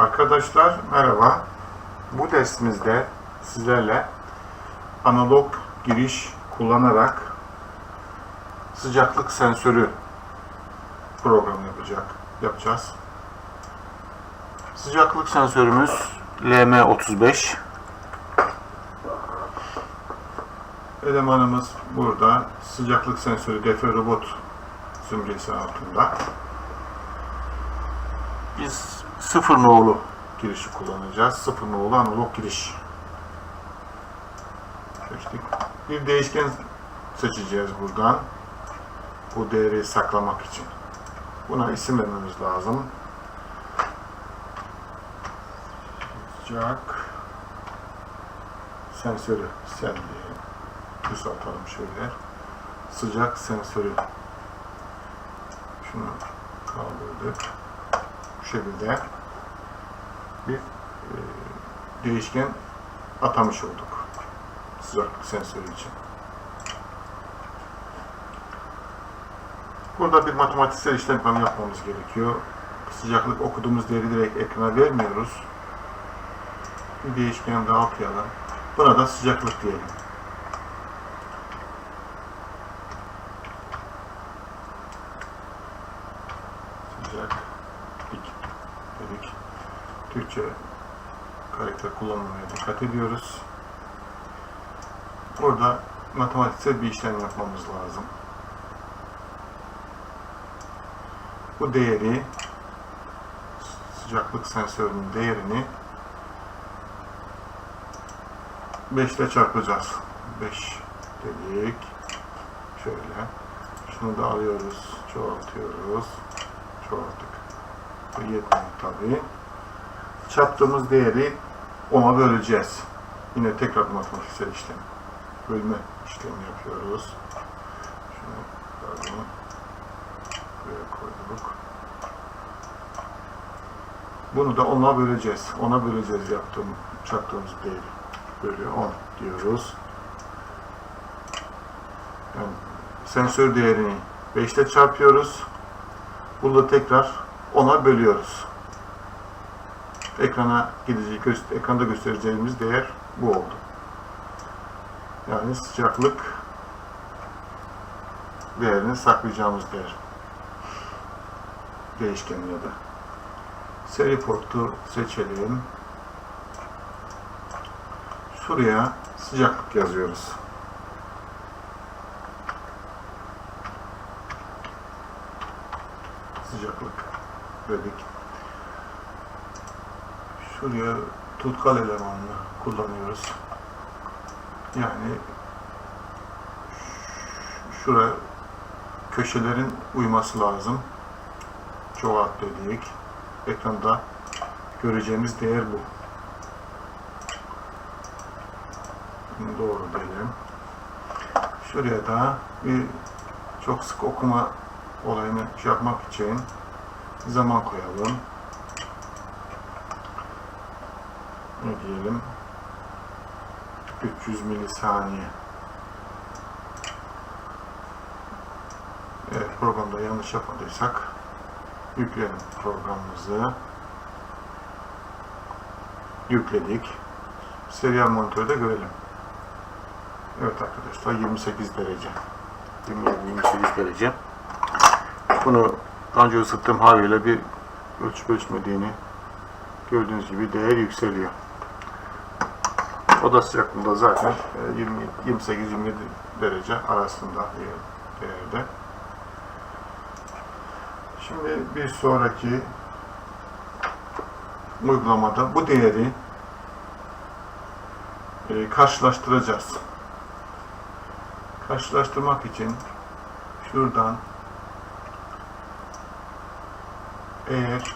Arkadaşlar merhaba. Bu dersimizde sizlerle analog giriş kullanarak sıcaklık sensörü programı yapacak yapacağız. Sıcaklık sensörümüz LM35. Elemanımız burada. Sıcaklık sensörü DF robot süngesi altında. Biz sıfır nolu girişi kullanacağız. Sıfır nolu analog giriş. Seçtik. Bir değişken seçeceğiz buradan. Bu değeri saklamak için. Buna isim vermemiz lazım. Sıcak sensörü sen diye kısaltalım şöyle. Sıcak sensörü. Şunu kaldırdık şekilde bir e, değişken atamış olduk sıcaklık sensörü için. Burada bir matematiksel işlem yapmamız gerekiyor. Sıcaklık okuduğumuz değeri direkt ekrana vermiyoruz. Bir değişken daha okuyalım. Buna da sıcaklık diyelim. Sıcak dedik. Türkçe karakter kullanmamaya dikkat ediyoruz. Burada matematiksel bir işlem yapmamız lazım. Bu değeri sıcaklık sensörünün değerini 5 ile çarpacağız. 5 dedik. Şöyle. Şunu da alıyoruz. Çoğaltıyoruz. Çoğalttık. Bu yetmiyor tabii. Çarptığımız değeri 10'a böleceğiz. Yine tekrar matematiksel işlem. Bölme işlemi yapıyoruz. Şunu pardon. Buraya koyduk. Bunu da 10'a böleceğiz. 10'a böleceğiz yaptığım, çarptığımız değeri. Böyle 10 diyoruz. Yani sensör değerini 5 ile çarpıyoruz. Bunu da tekrar 10'a bölüyoruz. Ekrana gideceği, göster ekranda göstereceğimiz değer bu oldu. Yani sıcaklık değerini saklayacağımız değer. Değişken ya da. Seri portu seçelim. Şuraya sıcaklık yazıyoruz. Sıcaklık dedik. Şuraya tutkal elemanını kullanıyoruz. Yani ş- şuraya köşelerin uyması lazım. Çoğalt dedik. Ekranda göreceğimiz değer bu. Bunu doğru diyelim. Şuraya da bir çok sık okuma olayını şey yapmak için zaman koyalım. Ne diyelim? 300 milisaniye. Evet, programda yanlış yapmadıysak yükleyelim programımızı. Yükledik. Serial monitörde görelim. Evet arkadaşlar 28 derece. 27-28 derece. Bunu önce ısıttığım haliyle bir ölçüp ölçmediğini gördüğünüz gibi değer yükseliyor. Oda sıcaklığında zaten 28-27 derece arasında bir değerde. Şimdi bir sonraki uygulamada bu değeri e, karşılaştıracağız. Karşılaştırmak için şuradan eğer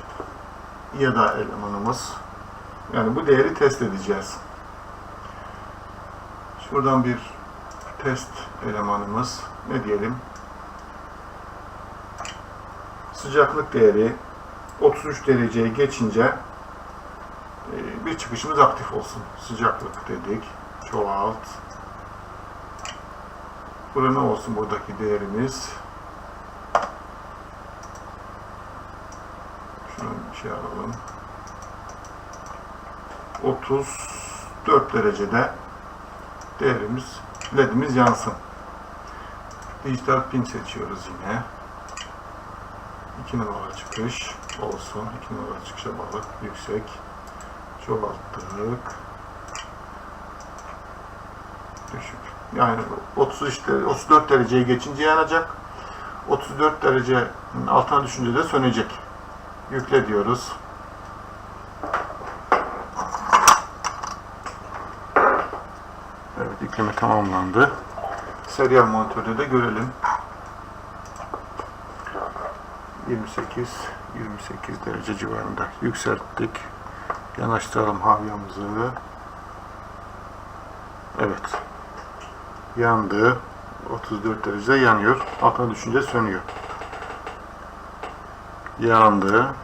ya da elemanımız yani bu değeri test edeceğiz. Şuradan bir test elemanımız ne diyelim? Sıcaklık değeri 33 dereceye geçince e, bir çıkışımız aktif olsun. Sıcaklık dedik. Çoğalt. Burada ne olsun buradaki değerimiz? Şunu bir şey alalım. 34 derecede değerimiz ledimiz yansın. Dijital pin seçiyoruz yine. 2 numara çıkış olsun. 2 numara çıkışa bağlı yüksek. Çoğalttık. Düşük. Yani 30 işte 34 dereceyi geçince yanacak. 34 derece altına düşünce de sönecek. Yükle diyoruz. Evet yükleme tamamlandı. Serial monitörde de görelim. 28 28 derece civarında yükselttik. Yanaştıralım havyamızı. Evet. Yandı. 34 derecede yanıyor. Altına düşünce sönüyor. Yandı.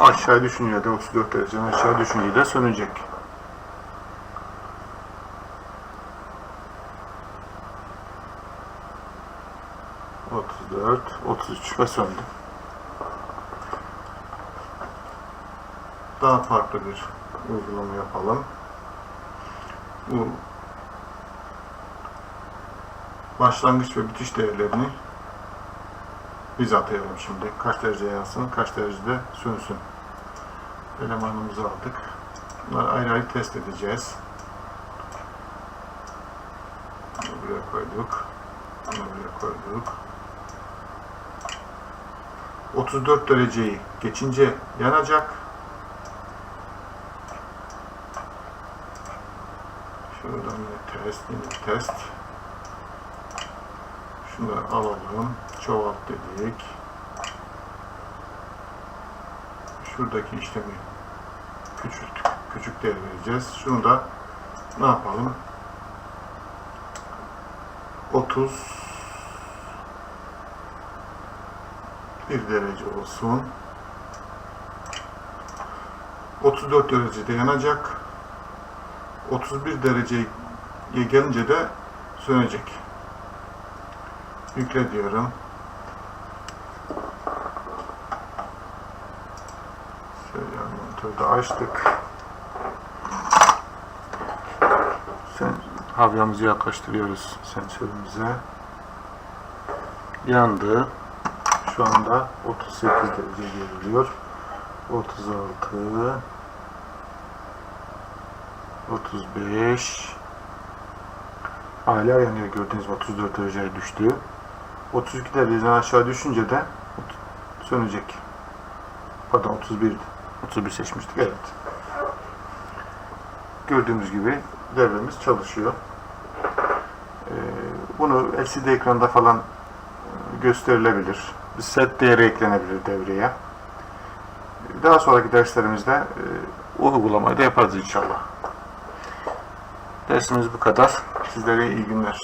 Aşağı düşünce de 34 dereceden aşağı düşünce de sönecek. Otuz üç ve söndü. Daha farklı bir uygulama yapalım. Bu başlangıç ve bitiş değerlerini biz atayalım şimdi. Kaç derece yansın, kaç derecede sönsün. Elemanımızı aldık. Bunları ayrı ayrı test edeceğiz. Buraya koyduk. Buraya koyduk. 34 dereceyi geçince yanacak. Şuradan yine test, yine test. Şunları alalım. Çoğalt dedik. Şuradaki işlemi küçük, küçük değer vereceğiz. Şunu da ne yapalım? 30 bir derece olsun. 34 derecede yanacak. 31 dereceye gelince de sönecek. Yükle diyorum. Monitörde açtık. Sen havyamızı yaklaştırıyoruz sensörümüze. Yandı. Şu anda 38 derece görülüyor. 36 35 Hala yanıyor gördüğünüz gibi 34 dereceye düştü. 32 dereceden aşağı düşünce de sönecek. Pardon 31 31 seçmiştik evet. Gördüğümüz gibi devremiz çalışıyor. Ee, bunu LCD ekranda falan e, gösterilebilir. Set değeri eklenebilir devreye. Daha sonraki derslerimizde e, o uygulamayı da yaparız inşallah. Dersimiz bu kadar. Sizlere iyi günler.